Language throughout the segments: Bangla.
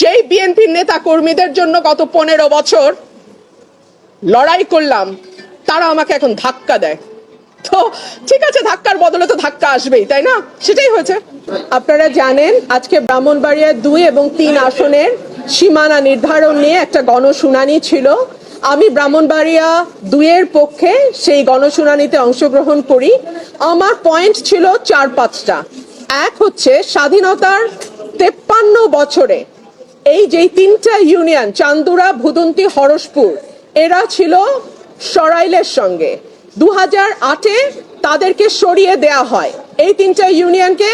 যেই বিএনপির নেতা কর্মীদের জন্য গত পনেরো বছর লড়াই করলাম, তারা আমাকে এখন ধাক্কা দেয়। তো ঠিক আছে, ধাক্কার বদলে তো ধাক্কা আসবেই, তাই না? সেটাই হয়েছে। আপনারা জানেন, আজকে ব্রাহ্মণবাড়িয়ার দুই এবং তিন আসনের সীমানা নির্ধারণ নিয়ে একটা গণশুনানি ছিল। আমি ব্রাহ্মণবাড়িয়া দুইয়ের পক্ষে সেই গণশুনানিতে অংশগ্রহণ করি। আমার পয়েন্ট ছিল চার পাঁচটা। এক হচ্ছে স্বাধীনতার তেপ্পান্ন বছরে এই যে তিনটা ইউনিয়ন, চান্দুরা, ভুদন্তি, হরসপুর, এরা ছিল সরাইলের সঙ্গে। দু হাজার আটে তাদেরকে সরিয়ে দেয়া হয়। এই তিনটা ইউনিয়নকে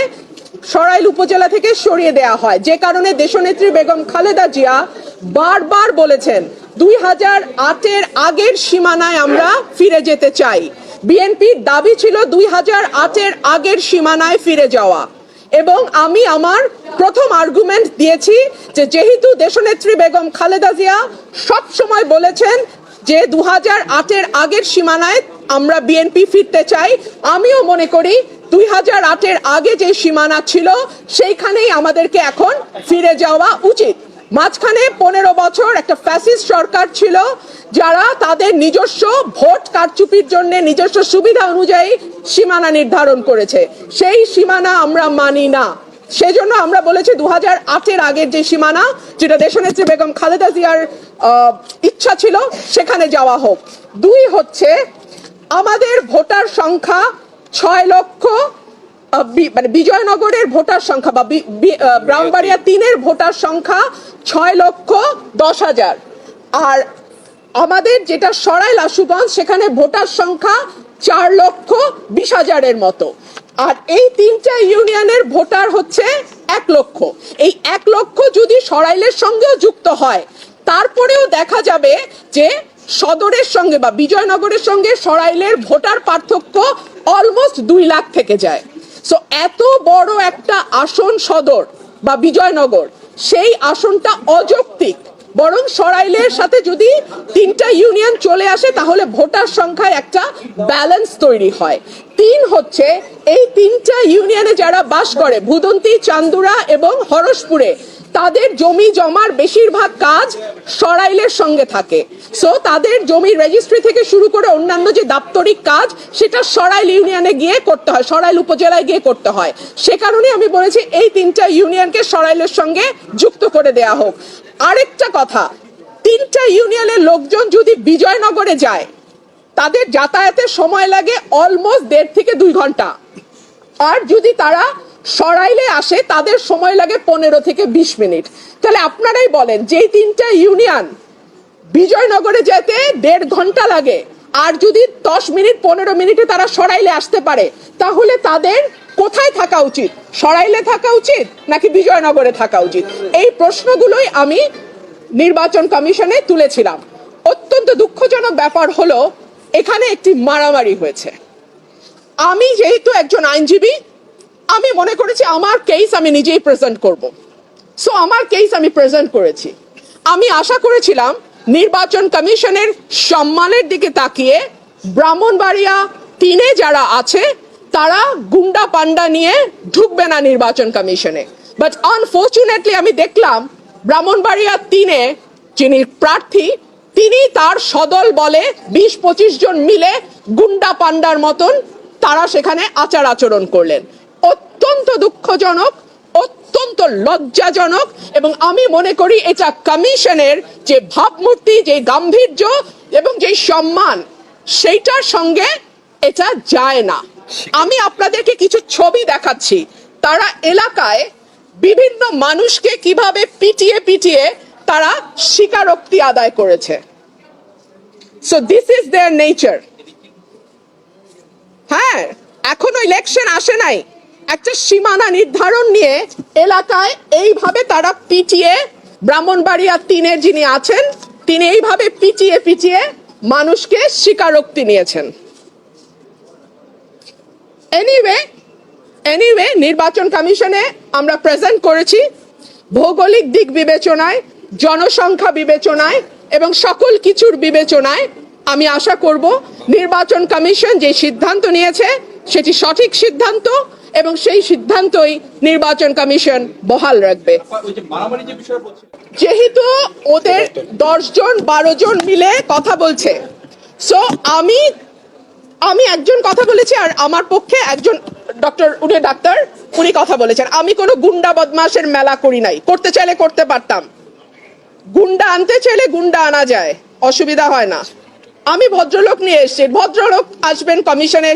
সরাইল উপজেলা থেকে সরিয়ে দেয়া হয়। যে কারণে দেশনেত্রী বেগম খালেদা জিয়া বারবার বলেছেন দুই হাজার আটের আগের সীমানায় আমরা ফিরে যেতে চাই। বিএনপির দাবি ছিল দুই হাজার আটের আগের সীমানায় ফিরে যাওয়া। এবং আমি আমার প্রথম আর্গুমেন্ট দিয়েছি যে যেহেতু দেশনেত্রী বেগম খালেদা জিয়া সব সময় বলেছেন যে দু হাজার আটের আগের সীমানায় আমরা বিএনপি ফিরতে চাই, আমিও মনে করি দুই হাজার আটের আগে যে সীমানা ছিল, সেইখানেই আমাদেরকে এখন ফিরে যাওয়া উচিত। মাঝখানে পনেরো বছর একটা ফ্যাসিস্ট সরকার ছিল যারা তাদের নিজস্ব ভোট কারচুপির জন্য নিজস্ব সুবিধা অনুযায়ী সীমানা নির্ধারণ করেছে। সেই সীমানা আমরা মানি না। সেজন্য আমরা বলেছি দু হাজার আটের আগের যে সীমানা যেটা দেশনেত্রী বেগম খালেদা জিয়ার ইচ্ছা ছিল সেখানে যাওয়া হোক। দুই হচ্ছে আমাদের ভোটার সংখ্যা ছয় লক্ষ মানে বিজয়নগরের ভোটার সংখ্যা বা বি- বি- আহ, ব্রাহ্মণবাড়িয়া তিনের ভোটার সংখ্যা ছয় লক্ষ দশ হাজার। আর আমাদের যেটা সরাইল আশুগঞ্জ, সেখানে ভোটার সংখ্যা চার লক্ষ বিশ হাজারের মতো। আর এই তিনটা ইউনিয়নের ভোটার হচ্ছে এক লক্ষ। এই এক লক্ষ যদি সরাইলের সঙ্গেও যুক্ত হয়, তারপরেও দেখা যাবে যে সদরের সঙ্গে বা বিজয়নগরের সঙ্গে সরাইলের ভোটার পার্থক্য অলমোস্ট দুই লাখ থেকে যায়। সো এত বড় একটা আসন সদর বা বিজয়নগর, সেই আসনটা অযৌক্তিক। বরং সরাইলের সাথে যদি তিনটা ইউনিয়ন চলে আসে, তাহলে ভোটার সংখ্যায় একটা ব্যালেন্স তৈরি হয়। তিন হচ্ছে, এই তিনটা ইউনিয়নে যারা বাস করে ভুদন্তি চান্দুরা এবং হরসপুরে তাদের জমি জমার বেশিরভাগ কাজ সরাইলের সঙ্গে থাকে। সো তাদের জমির রেজিস্ট্রি থেকে শুরু করে অন্যান্য যে দাপ্তরিক কাজ, সেটা সরাইল ইউনিয়নে গিয়ে করতে হয়, সরাইল উপজেলায় গিয়ে করতে হয়। সে কারণে আমি বলেছি, এই তিনটা ইউনিয়নকে সরাইলের সঙ্গে যুক্ত করে দেয়া হোক। আরেকটা কথা, তিনটা ইউনিয়নের লোকজন যদি বিজয়নগরে যায়, তাদের যাতায়াতের সময় লাগে অলমোস্ট দেড় থেকে দুই ঘণ্টা। আর যদি তারা সরাইলে আসে, তাদের সময় লাগে পনেরো থেকে বিশ মিনিট। তাহলে আপনারাই বলেন, যেই তিনটা ইউনিয়ন বিজয়নগরে যেতে দেড় ঘণ্টা লাগে, আর যদি দশ মিনিট, পনেরো মিনিটে তারা সরাইলে আসতে পারে, তাহলে তাদের কোথায় থাকা উচিত? সরাইলে থাকা উচিত, নাকি বিজয়নগরে থাকা উচিত? এই প্রশ্নগুলোই আমি নির্বাচন কমিশনে তুলেছিলাম। অত্যন্ত দুঃখজনক ব্যাপার হলো, এখানে একটি মারামারি হয়েছে। আমি যেহেতু একজন আইনজীবী আমি মনে করেছি আমার কেস আমি নিজেই প্রেজেন্ট করব। সো আমার কেস আমি প্রেজেন্ট করেছি। আমি আশা করেছিলাম নির্বাচন কমিশনের সম্মানের দিকে তাকিয়ে ব্রাহ্মণবাড়িয়া তিনে যারা আছে, তারা গুন্ডা পান্ডা নিয়ে ঢুকবে না নির্বাচন কমিশনে। বাট আনফর্চুনেটলি আমি দেখলাম ব্রাহ্মণবাড়িয়া তিনে যিনি প্রার্থী, তিনি তার সদল বলে বিশ পঁচিশ জন মিলে গুন্ডা পান্ডার মতন তারা সেখানে আচার আচরণ করলেন। অত্যন্ত দুঃখজনক, অত্যন্ত লজ্জাজনক এবং আমি মনে করি এটা কমিশনের যে ভাবমূর্তি, যে গাম্ভীর্য এবং যে সম্মান, সেইটার সঙ্গে এটা যায় না। আমি আপনাদেরকে কিছু ছবি দেখাচ্ছি। তারা এলাকায় বিভিন্ন মানুষকে কীভাবে পিটিয়ে পিটিয়ে তারা স্বীকারোক্তি আদায় করেছে। So this is their nature হ্যাঁ এখনও ইলেকশন আসে নাই। একটা সীমানা নির্ধারণ নিয়ে এলাকায় এইভাবে তারা পিটিয়ে ব্রাহ্মণবাড়িয়া তিনের যিনি আছেন, তিনি এইভাবে পিটিয়ে পিটিয়ে মানুষকে স্বীকারোক্তি নিয়েছেন। এনিওয়ে এনিওয়ে নির্বাচন কমিশনে আমরা প্রেজেন্ট করেছি ভৌগোলিক দিক বিবেচনায়, জনসংখ্যা বিবেচনায় এবং সকল কিছুর বিবেচনায় আমি আশা করব নির্বাচন কমিশন যে সিদ্ধান্ত নিয়েছে সেটি সঠিক সিদ্ধান্ত এবং সেই সিদ্ধান্তই নির্বাচন কমিশন বহাল রাখবে। যেহেতু ওদের দশজন বারো জন মিলে কথা বলছে। সো আমি আমি একজন কথা বলেছি আর আমার পক্ষে একজন ডক্টর উনি ডাক্তার উনি কথা বলেছেন। আমি কোনো গুন্ডা বদমাসের মেলা করি নাই। করতে চাইলে করতে পারতাম। গুন্ডা আনতে চাইলে গুন্ডা আনা যায়। অসুবিধা হয় না। আমি ভদ্রলোক নিয়ে এসেছি। ভদ্রলোক আসবেন, কমিশনে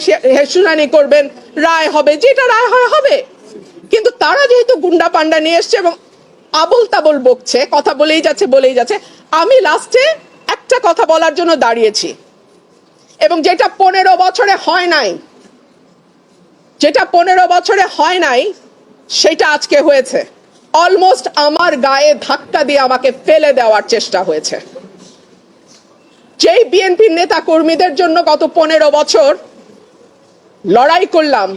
শুনানি করবেন। রায় হবে, যেটা রায় হয় হবে। কিন্তু তারা যেহেতু গুন্ডা পান্ডা নিয়ে এসছে এবং আবল তাবল বকছে, কথা বলেই যাচ্ছে বলেই যাচ্ছে, আমি লাস্টে একটা কথা বলার জন্য দাঁড়িয়েছি। এবং যেটা পনেরো বছরে হয় নাই, যেটা পনেরো বছরে হয় নাই, সেটা আজকে হয়েছে। অলমোস্ট আমার গায়ে ধাক্কা দিয়ে আমাকে ফেলে দেওয়ার চেষ্টা হয়েছে। যেই বিএনপির নেতা কর্মীদের জন্য গত পনেরো বছর লড়াই করলাম,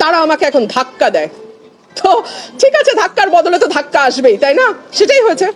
তারা আমাকে এখন ধাক্কা দেয়। তো ঠিক আছে, ধাক্কার বদলে তো ধাক্কা আসবেই, তাই না? সেটাই হয়েছে।